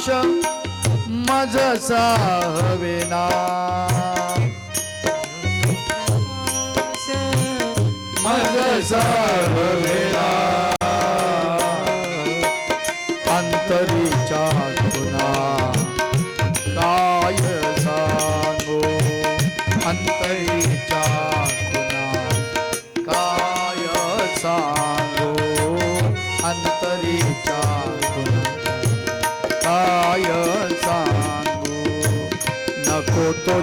प्रकाश मज हवेना मज हवेना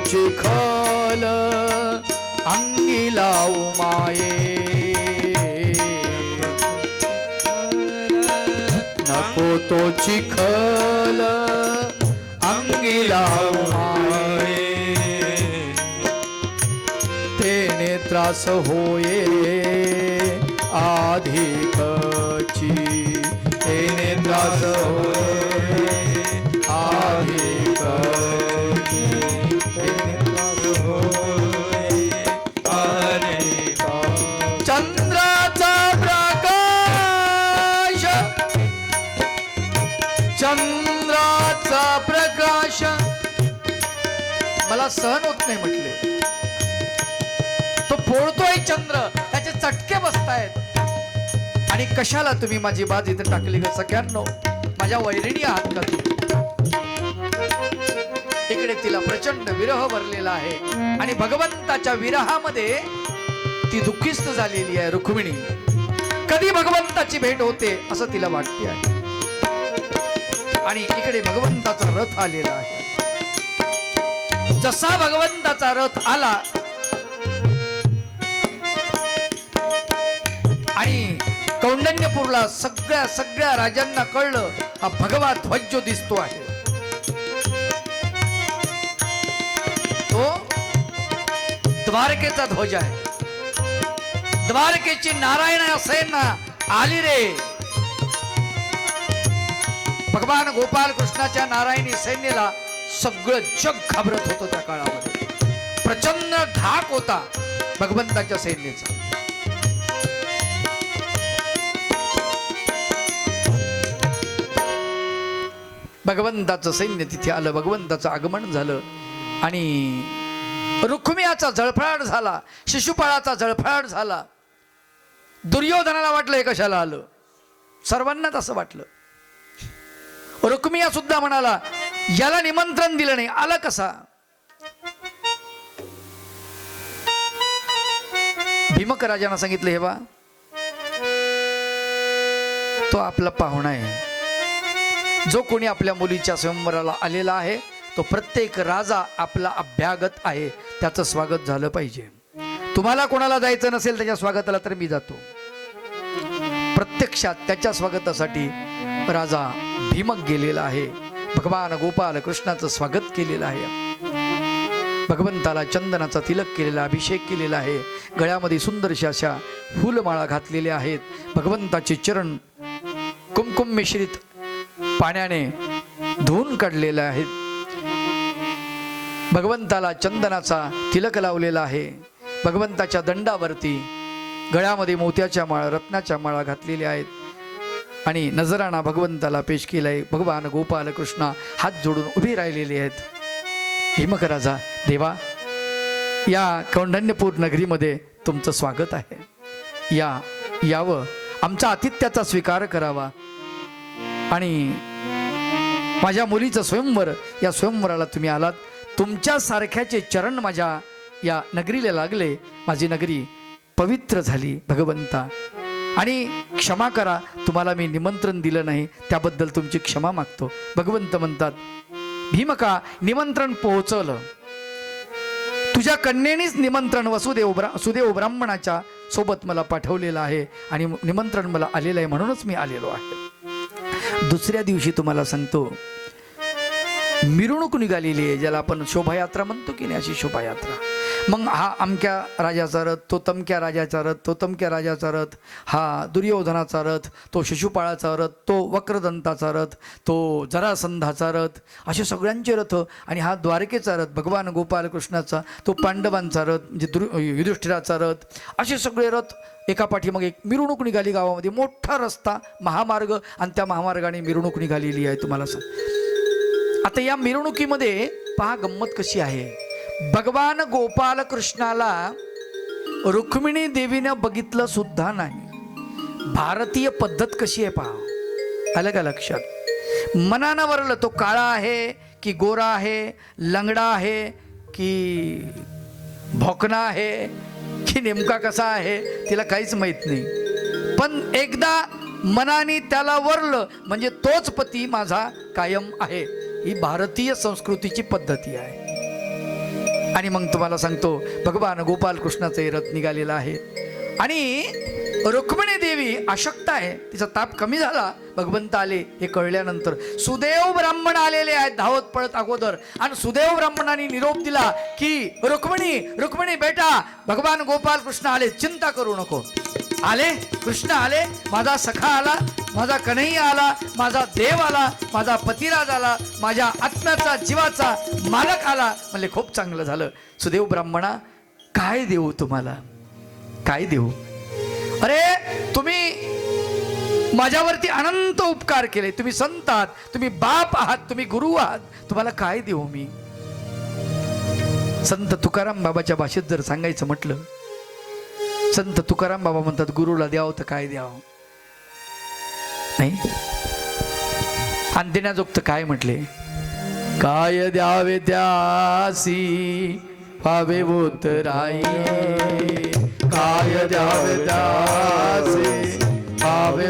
चिखल अंगी लावू माये नको तो चिखल अंगी लावू माये तेने त्रास होये अधिकची तेने त्रास होये मला सहन होत नाही म्हटले. तो फोडतोय चंद्र त्याचे चटके बसतायत. आणि कशाला तुम्ही माझी बाज इथे टाकली ग सगळ्यांनो? माझ्या वैरिणी आहात का तुम्ही इकडे तिला प्रचंड विरह भरलेला आहे. आणि भगवंताच्या विरहामध्ये ती दुःखीस्त झालेली आहे रुक्मिणी. कधी भगवंताची भेट होते असं तिला वाटते आहे. आणि इकडे भगवंताचा रथ आलेला आहे. जसा भगवंताचा रथ आला आणि कौंडण्यपूरला सगळ्या सगळ्या राजांना कळलं हा भगवा ध्वज दिसतो आहे. तो द्वारकेचा ध्वज आहे. द्वारकेची नारायण सेना आली रे. भगवान गोपाल कृष्णाच्या नारायणी सैन्याला सगळं जग घाबरत होतं त्या काळामध्ये. प्रचंड धाक होता भगवंताच्या सैन्याचा. भगवंताचं सैन्य तिथे आलं भगवंताचं आगमन झालं आणि रुक्मियाचा जळफळाट झाला शिशुपाळाचा जळफळाट झाला. दुर्योधनाला वाटलं हे कशाला आलं? सर्वांनाच असं वाटलं. रुक्मिया सुद्धा म्हणाला याला निमंत्रण दिलं नाही. आला कसा? भीमक राजांना सांगितलं हे बा तो आपला पाहुणा आहे. जो कोणी आपल्या मुलीच्या स्वयंवराला आलेला आहे तो प्रत्येक राजा आपला अभ्यागत आहे. त्याचं स्वागत झालं पाहिजे. तुम्हाला कोणाला जायचं नसेल त्याच्या स्वागताला तर मी जातो. प्रत्यक्षात त्याच्या स्वागतासाठी राजा भीमक गेलेला आहे. भगवान गोपाल कृष्णाचं स्वागत केलेलं आहे. भगवंताला चंदनाचा तिलक केलेला अभिषेक केलेला आहे. गळ्यामध्ये सुंदरशा अशा फुलमाळा घातलेल्या आहेत. भगवंताचे चरण कुमकुम मिश्रित पाण्याने धुवून काढलेले आहेत. भगवंताला चंदनाचा तिलक लावलेला आहे. भगवंताच्या दंडावरती गळ्यामध्ये मोत्याच्या माळा रत्नाच्या माळा घातलेल्या आहेत. आणि नजराणा भगवंताला पेश केलाय. भगवान गोपाल कृष्ण हात जोडून उभे राहिलेले आहेत. हिमक राजा देवा या कौंडण्यपूर नगरीमध्ये तुमचं स्वागत आहे. या यावं आमचा आतिथ्याचा स्वीकार करावा. आणि माझ्या मुलीचं स्वयंवर या स्वयंवराला तुम्ही आलात. तुमच्यासारख्याचे चरण माझ्या या नगरीला लागले. माझी नगरी पवित्र झाली भगवंता. आणि क्षमा करा तुम्हाला मी निमंत्रण दिलं नाही त्याबद्दल तुमची क्षमा मागतो. भगवंत म्हणतात भीमका निमंत्रण पोहोचवलं तुझ्या कन्येनेच निमंत्रण वसुदेव ब्रा सुदेव ब्राह्मणाच्या सोबत मला पाठवलेलं आहे आणि निमंत्रण मला आलेलं आहे म्हणूनच मी आलेलो आहे. दुसऱ्या दिवशी तुम्हाला सांगतो मिरवणूक निघालेली आहे ज्याला आपण शोभायात्रा म्हणतो की नाही अशी शोभायात्रा. मग हा अमक्या राजाचा रथ तो तमक्या राजाचा रथ तो तमक्या राजाचा रथ हा दुर्योधनाचा रथ तो शिशुपाळाचा रथ तो वक्रदंताचा रथ तो जरासंधाचा रथ असे सगळ्यांचे रथ आणि हा द्वारकेचा रथ भगवान गोपाल कृष्णाचा तो पांडवांचा रथ म्हणजे दुर् युधिष्ठिराचा रथ असे सगळे रथ एका पाठीमागे एक मिरवणूक निघाली गावामध्ये मोठा रस्ता महामार्ग आणि त्या महामार्गाने मिरवणूक निघालेली आहे तुम्हाला सांग आता या मिरवणुकीमध्ये पहा गंमत कशी आहे. भगवान गोपाल कृष्णाला रुक्मिणी देवीनं बघितलं सुद्धा नाही. भारतीय पद्धत कशी आहे पहा. आलं का लक्षात. मनानं वरलं तो काळा आहे की गोरा आहे लंगडा आहे की भोकना आहे की नेमका कसा आहे तिला काहीच माहीत नाही. पण एकदा मनाने त्याला वरलं म्हणजे तोच पती माझा कायम आहे. ही भारतीय संस्कृतीची पद्धती आहे. आणि मग तुम्हाला सांगतो भगवान गोपालकृष्णाचं रथ निघालेलं आहे. आणि रुक्मिणी देवी अशक्त आहे तिचा ताप कमी झाला. भगवंत आले हे कळल्यानंतर सुदेव ब्राह्मण आलेले आहेत धावत पळत अगोदर. आणि सुदैव ब्राह्मणाने निरोप दिला की रुक्मिणी रुक्मिणी बेटा भगवान गोपाल कृष्ण आले चिंता करू नको. आले कृष्ण आले माझा सखा आला माझा कन्हैया आला माझा देव आला माझा पतिराज आला माझ्या आत्म्याचा जीवाचा मालक आला. म्हणजे खूप चांगलं झालं. सुदेव ब्राह्मणा काय देऊ तुम्हाला? काय देऊ? अरे तुम्ही माझ्यावरती अनंत उपकार केले. तुम्ही संत आहात तुम्ही बाप आहात तुम्ही गुरु आहात. तुम्हाला काय देऊ मी? संत तुकाराम बाबाच्या भाषेत जर सांगायचं म्हटलं संत तुकाराम बाबा म्हणतात गुरुला द्यावं तर काय द्यावं? नाही. आणि देण्याजोगत काय म्हटले? काय द्यावे त्यासी व्हावे राई काय द्यावे त्यासी व्हावे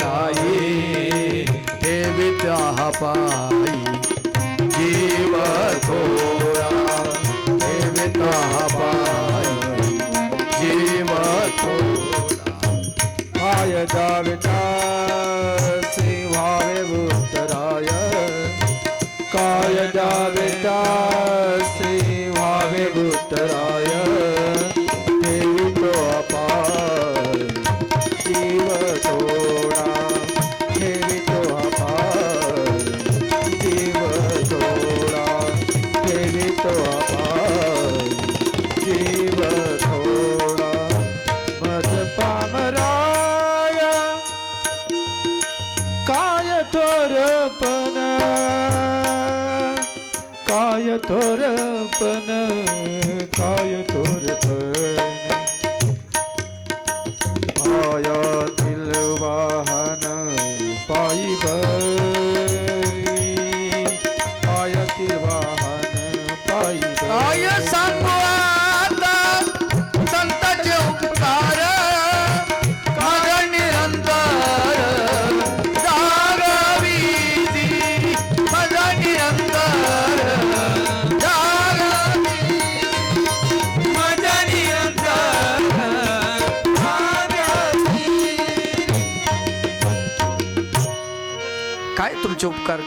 राई ठेवी त्या पाई जीव थोरा. ठेवी त्या पाई जीव थोरा. काय द्यावे मुक्तराय काय जावे त्यासी व्हावे काय थोरपण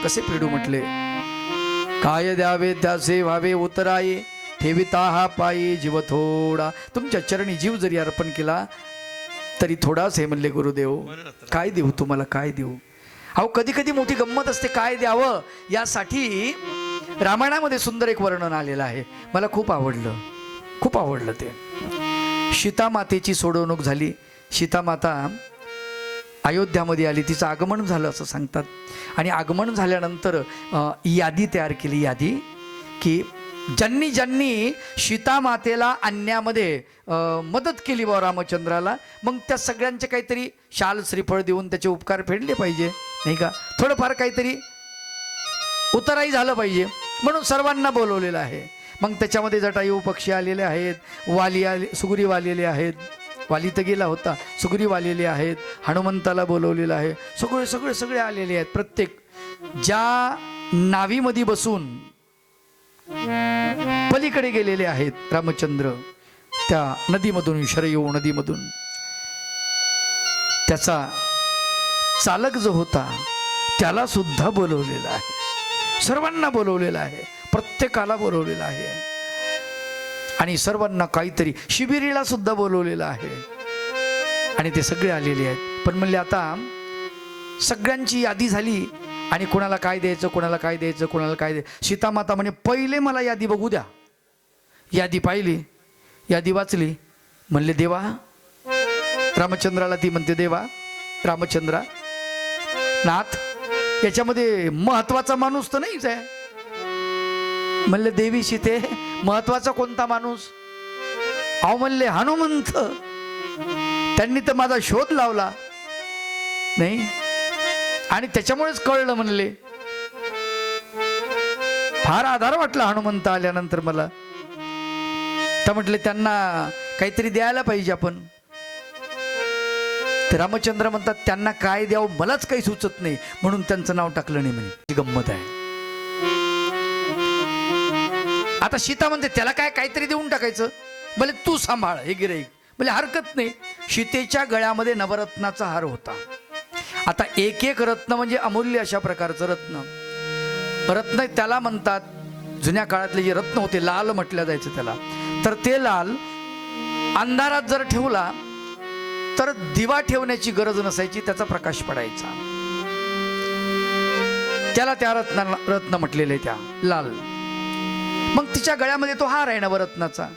कसे फेडू म्हटले? काय द्यावे त्याचे व्हावे उतराये ठेविता हा पायी जीव थोडा. तुमच्या चरणी जीव जरी अर्पण केला तरी थोडाच हे म्हणले गुरुदेव काय देऊ तुम्हाला काय देऊ? अहो कधी कधी मोठी गंमत असते काय द्यावं? यासाठी रामायणामध्ये सुंदर एक वर्णन आलेलं आहे. मला खूप आवडलं. खूप आवडलं ते. सीतामातेची सोडवणूक झाली. सीतामाता अयोध्यामध्ये आली तिचं आगमन झालं असं सांगतात. आणि आगमन झाल्यानंतर यादी तयार केली यादी की ज्यांनी ज्यांनी सीतामातेला आणण्यामध्ये मदत केली बा रामचंद्राला मग त्या सगळ्यांचे काहीतरी शाल श्रीफळ देऊन त्याचे उपकार फेडले पाहिजे नाही का? थोडंफार काहीतरी उतराई झालं पाहिजे म्हणून सर्वांना बोलवलेलं आहे. मग त्याच्यामध्ये जटायू पक्षी आलेले आहेत वाली आले सुग्रीव आलेले आहेत. वाली तर गेला होता. सुग्रीव आलेले आहेत हनुमंताला बोलवलेलं आहे. सगळे सगळे सगळे आलेले आहेत प्रत्येक. ज्या नावीमध्ये बसून पलीकडे गेलेले आहेत रामचंद्र त्या नदीमधून शरयू नदीमधून. त्याचा चालक जो होता त्याला सुद्धा बोलवलेला आहे. सर्वांना बोलवलेला आहे. प्रत्येकाला बोलवलेला आहे. आणि सर्वांना काहीतरी शिबिरीला सुद्धा बोलवलेलं आहे. आणि ते सगळे आलेले आहेत. पण म्हणले आता सगळ्यांची यादी झाली आणि कोणाला काय द्यायचं कोणाला काय द्यायचं कोणाला काय द्यायचं? सीतामाता म्हणे पहिले मला यादी बघू द्या. यादी पाहिली यादी वाचली. म्हणले देवा रामचंद्राला ती म्हणते देवा रामचंद्रा नाथ याच्यामध्ये महत्त्वाचा माणूस तर नाहीच आहे. म्हणले देवी सीते महत्त्वाचा कोणता माणूस? अहो म्हणले हनुमंत. त्यांनी तर माझा शोध लावला. नाही? आणि त्याच्यामुळेच कळलं म्हणले. फार आधार वाटला हनुमंत आल्यानंतर मला. तर म्हटले त्यांना काहीतरी द्यायला पाहिजे आपण. ते रामचंद्र म्हणतात त्यांना काय द्यावं मलाच काही सुचत नाही. म्हणून त्यांचं नाव टाकलं नाही म्हणे. गंमत आहे. आता सीता म्हणते त्याला काय काहीतरी देऊन टाकायचं? भले तू सांभाळ हे गिराईक म्हणजे हरकत नाही. सीतेच्या गळ्यामध्ये नवरत्नाचा हार होता. आता एक एक रत्न म्हणजे अमूल्य अशा प्रकारचं रत्न. रत्न त्याला म्हणतात जुन्या काळातले जे रत्न होते लाल म्हटलं जायचं त्याला. तर ते लाल अंधारात जर ठेवला तर दिवा ठेवण्याची गरज नसायची त्याचा प्रकाश पडायचा. त्याला त्या रत्ना रत्न म्हटलेले त्या लाल. मग तिच्या गळ्यामध्ये तो हार आहे नवरत्नाचा.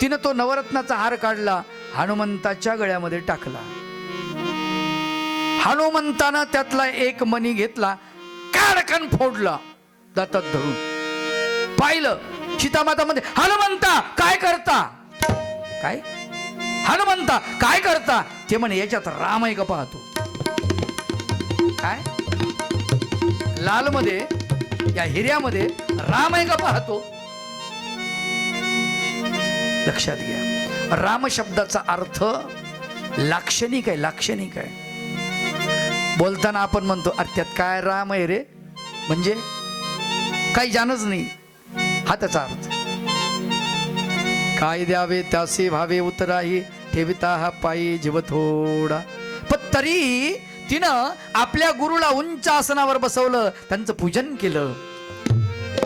तिनं तो नवरत्नाचा हार काढला हनुमंताच्या गळ्यामध्ये टाकला. हनुमंतानं त्यातला एक मणी घेतला काडकन फोडला दातात धरून. पाहिलं सीतामाता मध्ये हनुमंता काय करता? काय? हनुमंता काय करता? ते म्हणे याच्यात राम आहे का पाहतो. काय? लाल मध्ये या हिऱ्यामध्ये राम आहे का पाहतो? लक्षात घ्या. राम शब्दाचा अर्थ लाक्षणिक आहे लाक्षणिक आहे. बोलताना आपण म्हणतो अरे त्यात काय राम आहे रे? म्हणजे काही जानच नाही. हा त्याचा अर्थ. काय द्यावे त्यासे भावे उतराही ठेविता हा पायी जीव थोडा. पण तरी तिनं आपल्या गुरुला उंच आसनावर बसवलं त्यांचं पूजन केलं.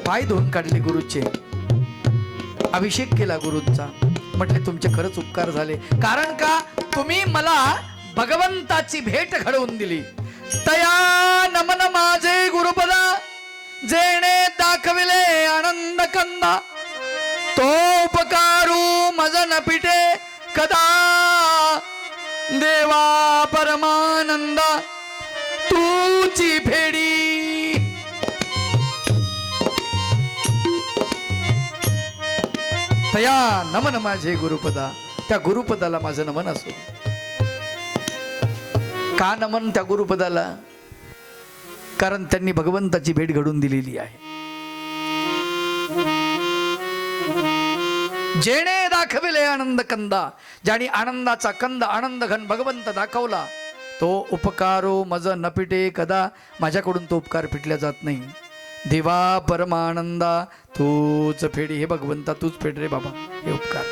पाय धुवून काढले गुरुचे. अभिषेक केला गुरुंचा. म्हटले तुमचे खरंच उपकार झाले. कारण का? तुम्ही मला भगवंताची भेट घडवून दिली. तया नमन माझे गुरुपदा जेणे दाखविले आनंद कंदा. तो उपकारू मजन पिटे कदा देवा परमानंदा. तूची फेडी तया नमन माझे गुरुपदा. त्या गुरुपदाला माझं नमन असो. का नमन त्या गुरुपदाला? कारण त्यांनी भगवंताची भेट घडून दिलेली आहे. जेणे दाखविले आनंद कंदा. ज्याने आनंदाचा कंद आनंद घन भगवंत दाखवला तो उपकारो मज न पिटे कदा. माझ्याकडून तो उपकार पिटला जात नाही. देवा परमानंदा तूच फेडी. हे भगवंता तूच फेड रे बाबा. हे उपकार.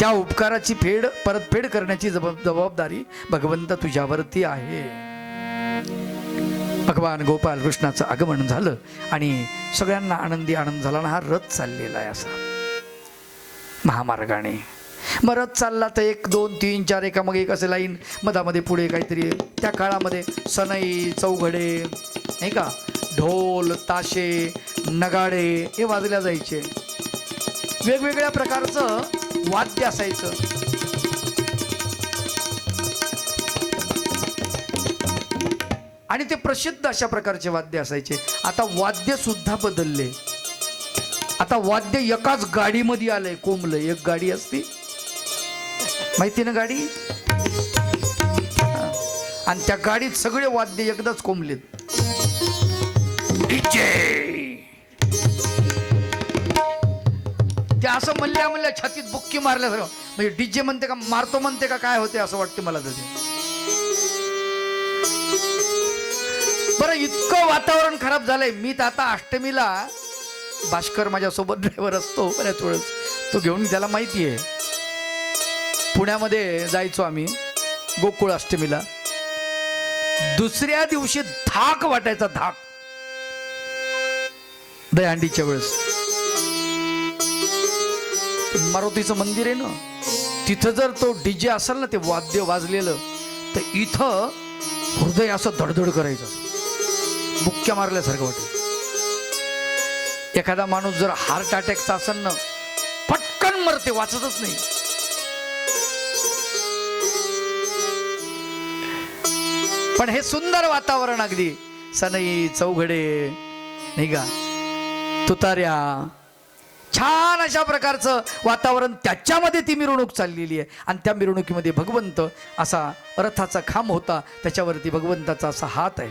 त्या उपकाराची फेड परतफेड करण्याची जबाब जबाबदारी भगवंत तुझ्यावरती आहे. भगवान गोपाल कृष्णाचं आगमन झालं आणि सगळ्यांना आनंदी आनंद झाला आणि हा रथ चाललेला आहे असा. महामार्गाने. मग रथ चालला तर एक दोन तीन चार एका मग एक असे लाईन. मधामध्ये पुढे काहीतरी. त्या काळामध्ये सनई चौघडे नाही का? ढोल ताशे नगाडे हे वाजल्या जायचे. वेगवेगळ्या प्रकारचं वाद्य असायचं. आणि ते प्रसिद्ध अशा प्रकारचे वाद्य असायचे. आता वाद्य सुद्धा बदलले. आता वाद्य एकाच गाडीमध्ये आलंय कोंबलं एक गाडी असती. माहिती ना गाडी? आणि त्या गाडीत सगळे वाद्य एकदाच कोंबलेत. DJ. ते असं म्हणल्या म्हणल्या छातीत बुक्की मारल्यासारखं म्हणजे डीजे म्हणते का मारतो म्हणते का काय होते असं वाटते मला तसे बरं इतकं वातावरण खराब झालंय. मी तर आता अष्टमीला भास्कर माझ्यासोबत ड्रायव्हर असतो बऱ्याच वेळेस. तो घेऊन त्याला माहिती आहे. पुण्यामध्ये जायचो आम्ही गोकुळ अष्टमीला. दुसऱ्या दिवशी धाक वाटायचा धाक. दयांडीच्या वेळेस. मारुतीचं मंदिर आहे ना तिथं जर तो डीजे असेल ना ते वाद्य वाजलेलं तर इथं हृदय असं धडधड करायचं. बुक्क्या मारल्यासारखं वाटत एखादा माणूस जर हार्ट अटॅकचा असेल ना पटकन मरते वाचतच नाही. पण हे सुंदर वातावरण अगदी सनई चौघडे नाही का? तुतार्या. छान अशा प्रकारचं वातावरण त्याच्यामध्ये ती मिरवणूक चाललेली आहे. आणि त्या मिरवणुकीमध्ये भगवंत असा रथाचा खांब होता. त्याच्यावरती भगवंताचा असा हात आहे.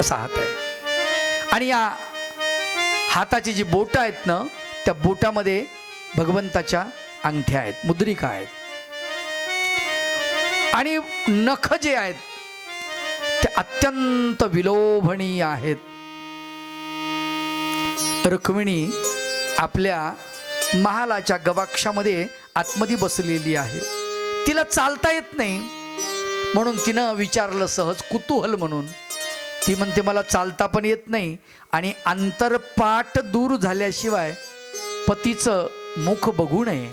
असा हात आहे. आणि या हाताची जी बोटं आहेत ना त्या बोटामध्ये भगवंताच्या अंगठ्या आहेत मुद्रिका आहेत. आणि नख जे आहेत ते अत्यंत विलोभणीय आहेत. रुक्मिणी आपल्या महालाच्या गवाक्षामध्ये आतमध्ये बसलेली आहे. तिला चालता येत नाही. म्हणून तिनं विचारलं सहज कुतूहल म्हणून. ती म्हणते मला चालता पण येत नाही आणि अंतरपाठ दूर झाल्याशिवाय पतीचं मुख बघू नये.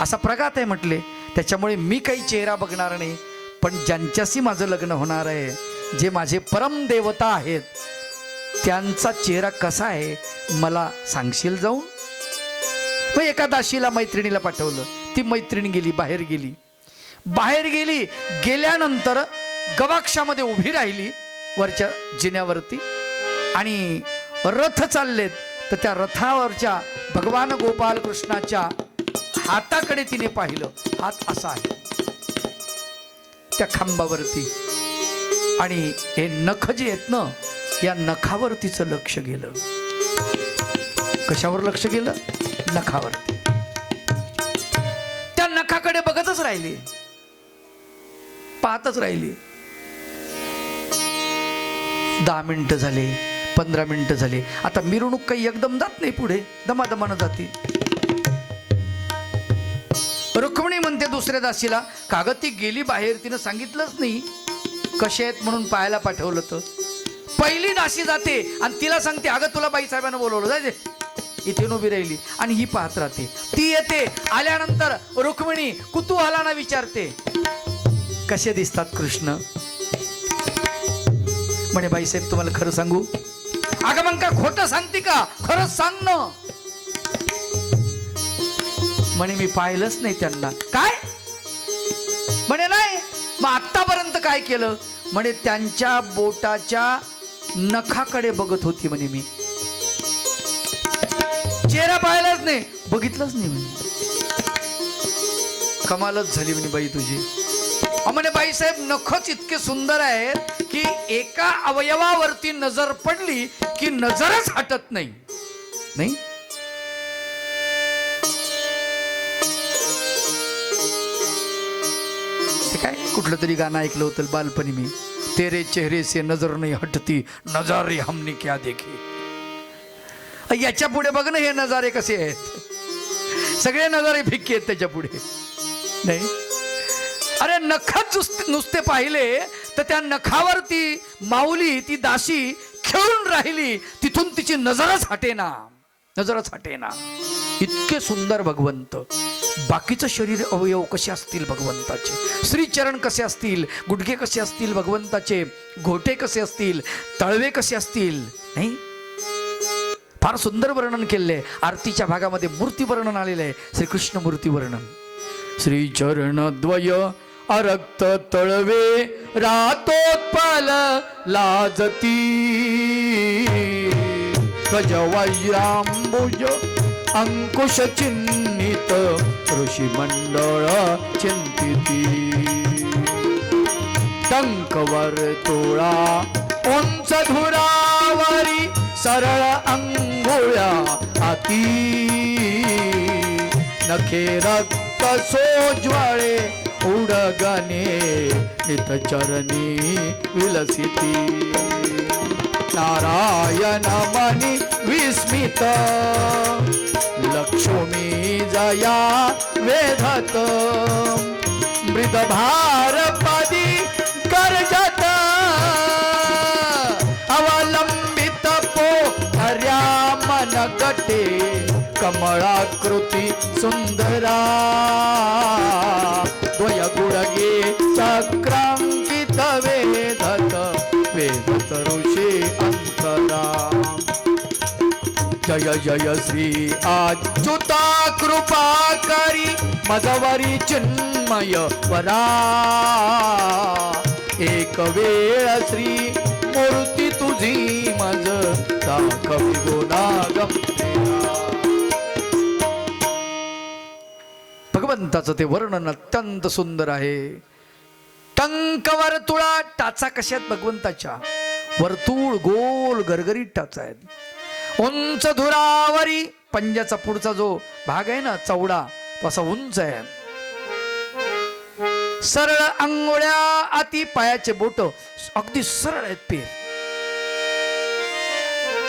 असा प्रघात आहे म्हटले. त्याच्यामुळे मी काही चेहरा बघणार नाही पण ज्यांच्याशी माझं लग्न होणार आहे जे माझे परमदेवता आहेत त्यांचा चेहरा कसा आहे मला सांगशील जाऊन? मग एका दाशीला मैत्रिणीला पाठवलं. ती मैत्रीण गेली बाहेर गेली. बाहेर गेली गेल्यानंतर गवाक्षामध्ये उभी राहिली वरच्या जिन्यावरती. आणि रथ चाललेत. तर त्या रथावरच्या भगवान गोपाल कृष्णाच्या हाताकडे तिने पाहिलं. हात असा आहे. त्या खांबावरती. आणि हे नख जे आहेत ना या नखावर तिचं लक्ष गेलं. कशावर लक्ष गेलं? नखावर त्या नखाकडे बघतच राहिली. पाहतच राहिली. दहा मिनिटं झाले पंधरा मिनिटं झाले. आता मिरवणूक काही एकदम जात नाही पुढे. दमादमानं जाते. रुक्मिणी म्हणते दुसऱ्या दासीला कागद ती गेली बाहेर तिनं सांगितलंच नाही. कसे आहेत? म्हणून पाहायला पाठवलं तर. पहिली नाशी जाते आणि तिला सांगते अगं तुला बाईसाहेबांना बोलवलं जायचे इथे उभी राहिली आणि ही पाहत राहते. ती येते आल्यानंतर रुक्मिणी कुतूहलानं विचारते कसे दिसतात कृष्ण? म्हणे बाईसाहेब तुम्हाला खरं सांगू? अगं मग का खोटं सांगते का? खरंच सांग ना. म्हणे मी पाहिलंच नाही त्यांना. काय? म्हणे नाही. मग आतापर्यंत काय केलं? म्हणे त्यांच्या बोटाच्या नखाकडे बघत होती म्हणे मी. चेहरा पाहिलाच नाही बघितलंच नाही म्हणे. कमालच झाली म्हणे बाई तुझी. म्हणे म्हणे बाईसाहेब नखच इतके सुंदर आहेत की एका अवयवावरती नजर पडली की नजरच हटत नाही. नाही? काय? कुठलं तरी गाणं ऐकलं होतं बालपणी मी. तेरे चेहरे से नजर नाही हटती नजारे हमने क्या देखे? याच्यापुढे बघ ना हे नजारे कसे आहेत. सगळे नजारे फिक्के आहेत त्याच्या पुढे. नाही? अरे नखात नुसते नुसते पाहिले तर त्या नखावरती माऊली ती दासी खेळून राहिली तिथून तिची नजरच हटेना. नजरच हटेना. इतके सुंदर भगवंत. बाकीचं शरीर अवयव कसे असतील भगवंताचे? श्रीचरण कसे असतील? गुडघे कसे असतील भगवंताचे? घोटे कसे असतील? तळवे कसे असतील? नाही? फार सुंदर वर्णन केलेलं आहे आरतीच्या भागामध्ये मूर्ती वर्णन आलेलं आहे. श्रीकृष्ण मूर्ती वर्णन. श्रीचरणद्वय अरक्त तळवे रातोत्पल लाजती. गजवैरांबुज अंकुश चिन्हित ऋषी मंडळ चिंतिती. टंकवर तोळा उंच धुरावरी सरळ अंघोळ्या अति नखे रक्त सोज्वळे उडगणे नितचरणी विलसिती. नारायण मनी विस्मित. लक्ष्मी जया वेधत. मृदभारपदी कर्जत अवलंबित पो हर्या मन गटे कमळाकृती सुंदरा. द्वय गुडगे चक्रम जय जय श्री अच्युता कृपा करी मजवारी चिन्मय वरा. एक वेळ श्री मूर्ती तुझी मज कवि गुणागम भगवंताचं ते वर्णन अत्यंत सुंदर आहे. टंक वर्तुळा टाचा कशात भगवंताच्या? वर्तुळ गोल गरगरीत टाचा आहेत उंच धुरावरी पंजाचा पुढचा जो भाग आहे ना चौडा तो असा उंच आहे. सरळ आंघोळ्या अति पायाचे बोट अगदी सरळ आहेत पेर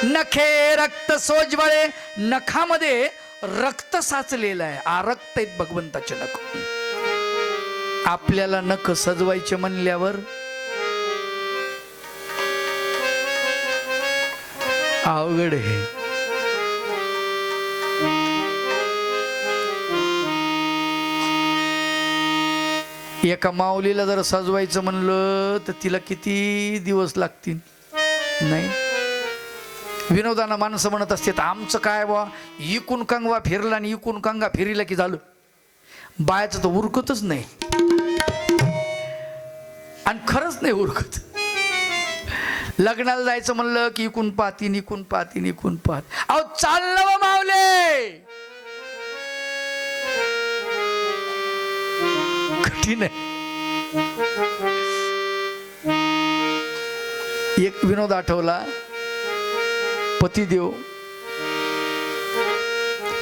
नखे रक्त सोजवळे नखामध्ये रक्त साचलेलं आहे. आरक्त आहेत भगवंताचे नख. आपल्याला नख सजवायचे म्हणल्यावर अवघड आहे. एका माऊलीला जर सजवायचं म्हणलं तर तिला किती दिवस लागतील? नाही? विनोदानं माणसं म्हणत असतात आमचं काय बा इकून कंगवा फिरला आणि इकून कंगा फिरिला की झालं? बायाचं तर उरकतच नाही. आणि खरंच नाही उरकत. लग्नाला जायचं म्हणलं की इकून पाहती निकून पाहती निकून पाहत. अहो चाललं बा मावले कठीण आहे. एक विनोद आठवला. पतिदेव.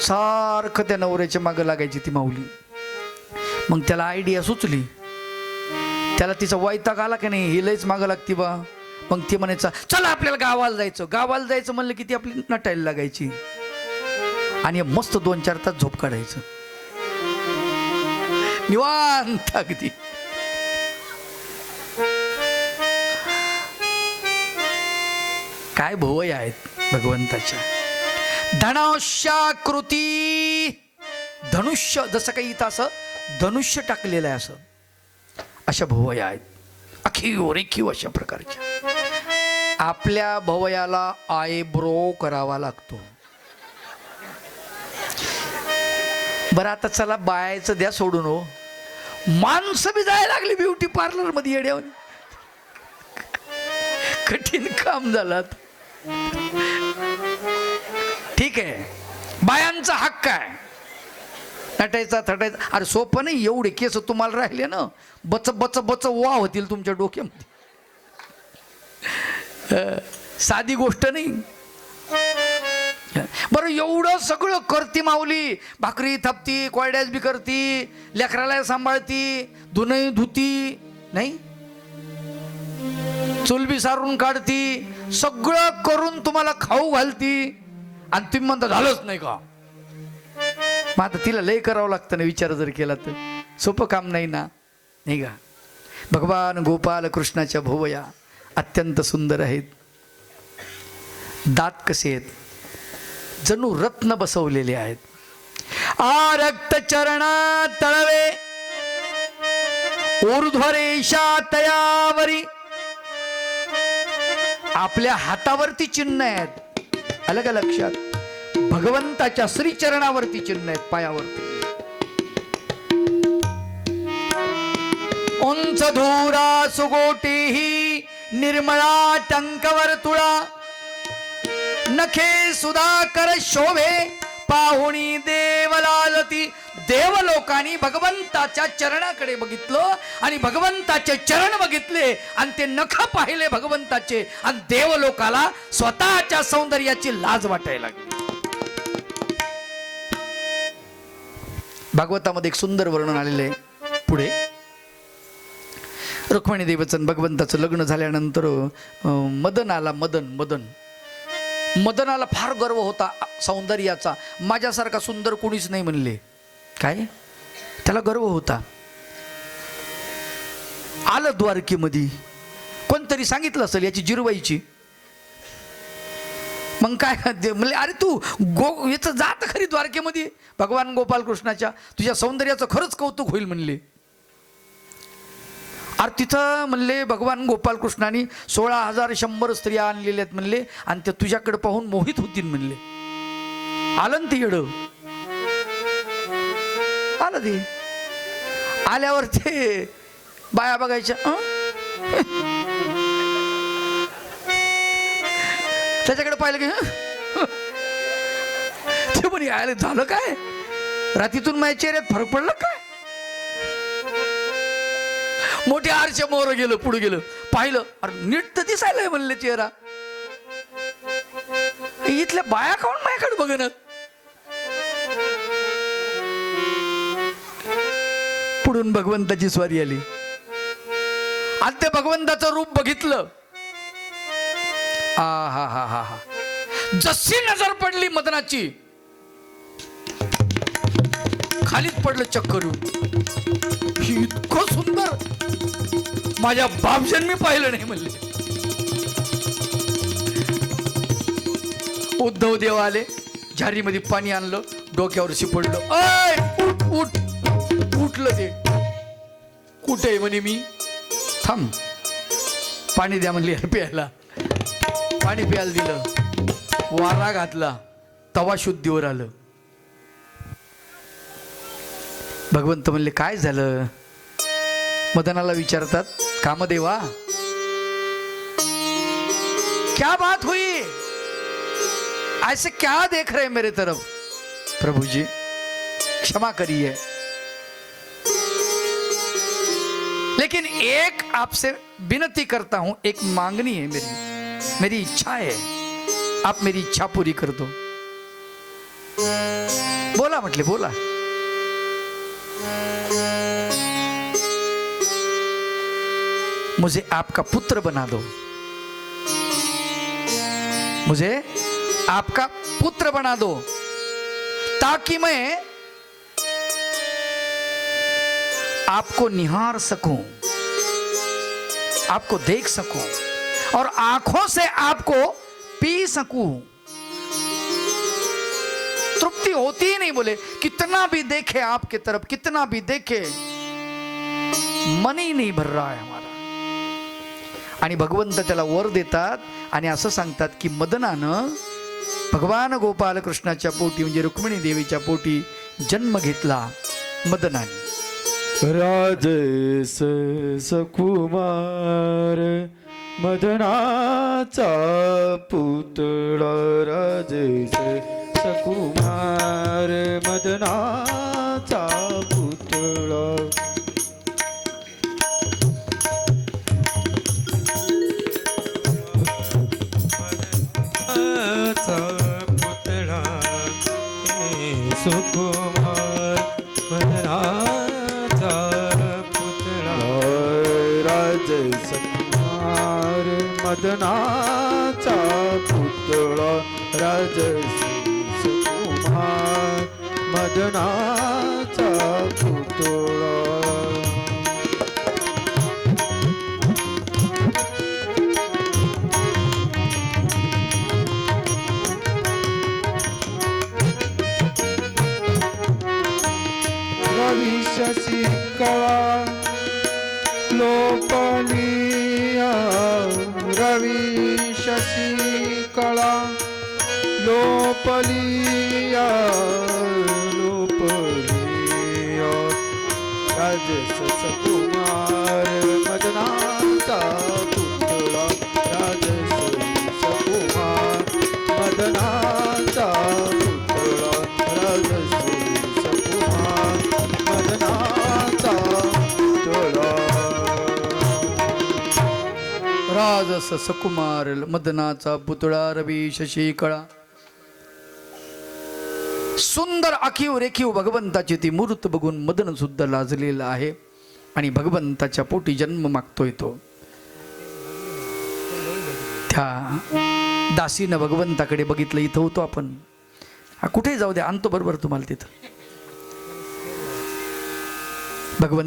सारखं त्या नवऱ्याच्या मागं लागायची ती माऊली. मग त्याला आयडिया सुचली. त्याला तिचा वैताग आला की नाही हे लयच मागं लागती बा. मग ते म्हणायचं चला आपल्याला गावाला जायचं. गावाला जायचं म्हणलं की ती आपली नटायला लागायची. आणि मस्त दोन चार तास झोप काढायचं. निवांत अगदी. काय भोवय आहेत भगवंताच्या. धनाशाकृती धनुष्य जसं काही इथं असं धनुष्य टाकलेलं आहे असं. अशा भोवया आहेत. अखीव रेखीव अशा प्रकारच्या. आपल्या भवयाला आयब्रो करावा लागतो. बरं आता चला बायाचं द्या सोडून हो. माणसं बी जायला लागली ब्युटी पार्लरमध्ये येड्यावर. कठीण काम झालं ठीक आहे. बायांचा हक्क आहे नटायचा थटायचा. अरे सोपं नाही एवढे केस तुम्हाला राहिले ना. बच बच बच वा होतील तुमच्या डोक्यामध्ये. साधी गोष्ट नाही. बरं एवढं सगळं करती माऊली. भाकरी थापती कोरड्यास बी करती लेकराला सांभाळती धुनही धुती नाही? चूल बी सारून काढती सगळं करून तुम्हाला खाऊ घालती. आणि तुम्ही म्हणता झालंच नाही का? मग आता तिला लय करावं लागतं ना विचार जर केला तर. सोपं काम नाही ना. नाही का? भगवान गोपाल कृष्णाच्या भोवया. अत्यंत सुंदर आहेत. दात कसे आहेत? जणू रत्न बसवलेले आहेत. आ रक्त चरणा तळवे. ऊर्ध्वरेषा तयावरी. आपल्या हातावरती चिन्ह आहेत. अलग लक्षात. भगवंताच्या श्रीचरणावरती चिन्ह आहेत पायावरती. उंच धुरा सुगोटीही निर्मळा टंकवर तुळा नखे सुधाकर शोभे पाहुणी देवलालती देवलोकानी भगवंताच्या चरणाकडे बघितलं आणि भगवंताचे चरण बघितले आणि ते नख पाहिले भगवंताचे आणि देवलोकाला स्वतःच्या सौंदर्याची लाज वाटायला लागली. भागवतामध्ये एक सुंदर वर्णन आलेले आहे. पुढे. रुक्मिणी देवचन भगवंताचं लग्न झाल्यानंतर मदन आला मदन मदन. मदनाला फार गर्व होता सौंदर्याचा. माझ्यासारखा सुंदर कोणीच नाही म्हणले. काय? त्याला गर्व होता. आलं द्वारकेमध्ये. कोणतरी सांगितलं असेल याची जिरवायची मग काय ते म्हणले अरे तू गो याचं जात खरी द्वारकेमध्ये. भगवान गोपाल कृष्णाच्या तुझ्या सौंदर्याचं खरंच कौतुक होईल म्हणले. अरे तिथं म्हणले भगवान गोपाल कृष्णाने सोळा हजार शंभर स्त्रिया आणलेल्या आहेत म्हणले आणि त्या तुझ्याकडे पाहून मोहित होतील म्हणले. आलं ना ते येड? आलं ते. आल्यावर ते बाया बघायच्या त्याच्याकडे पाहिलं की ते म्हणे आले झालं काय? रात्रीतून माझ्या चेहऱ्यात फरक पडला का? मोठ्या आरच्या मोर गेलं पुढे गेलं. पाहिलं अरे नीट तर दिसायलाय म्हणले चेहरा. इथल्या बाया काऊन माझ्याकडे ना पुढून भगवंताची स्वारी आली. आणि ते भगवंताचं रूप बघितलं. आ हा हा हा. हा जशी नजर पडली मदनाची खालीच पडलं चक्करू इतकं सुंदर. माझ्या बापजन्मी पाहिलं नाही म्हणले. उद्धव देव आले झारीमध्ये पाणी आणलं डोक्यावर शिपडलं. अय उठ उठ उठलं ते. कुठे म्हणे मी? थांब. पाणी द्या म्हणले प्यायला. पाणी प्यायला दिलं. वारा घातला. तवा शुद्धीवर आलं. भगवंत म्हणले काय झालं? मदनाला विचारतात, कामदेवा, क्या बात हुई? ऐसे क्या देख रहे मेरे तरफ़? प्रभु जी क्षमा करिए। लेकिन एक आपसे विनती करता हूँ, एक मांगनी है मेरी। मेरी इच्छा है, आप मेरी इच्छा पूरी कर दो। बोला म्हटले बोला। मुझे आपका पुत्र बना दो। मुझे आपका पुत्र बना दो ताकि मैं आपको निहार सकूँ, आपको देख सकूँ और आँखों से आपको पी सकूँ। तृप्ति होती ही नहीं बोले, कितना भी देखे आपके तरफ़, कितना भी देखे, मन ही नहीं भर रहा है हमारा। आणि भगवंत त्याला वर देतात आणि असं सांगतात की मदनानं भगवान गोपाल कृष्णाच्या पोटी म्हणजे रुक्मिणी देवीच्या पोटी जन्म घेतला मदनाने. राजेस सकुमार मदनाचा पुतळा राजेस सकुमार मदनाचा मदनाचा पुतळा राज सुकुमार. मदनाचा पुतळा रवी शशी कळा लोपलिया। लोपलिया राजस रस सकुमार मदनाचा पुतळा रवी शशी कळा. सुंदर आखीव रेखीव भगवंताची ती मूर्त बघून मदन सुद्धा लाजलेला आहे आणि भगवंताच्या पोटी जन्म मागतोय तो. त्या दासीनं भगवंताकडे बघितलं इथं होतो आपण. कुठे जाऊ द्या आणतो बरोबर तुम्हाला तिथं. भगवंत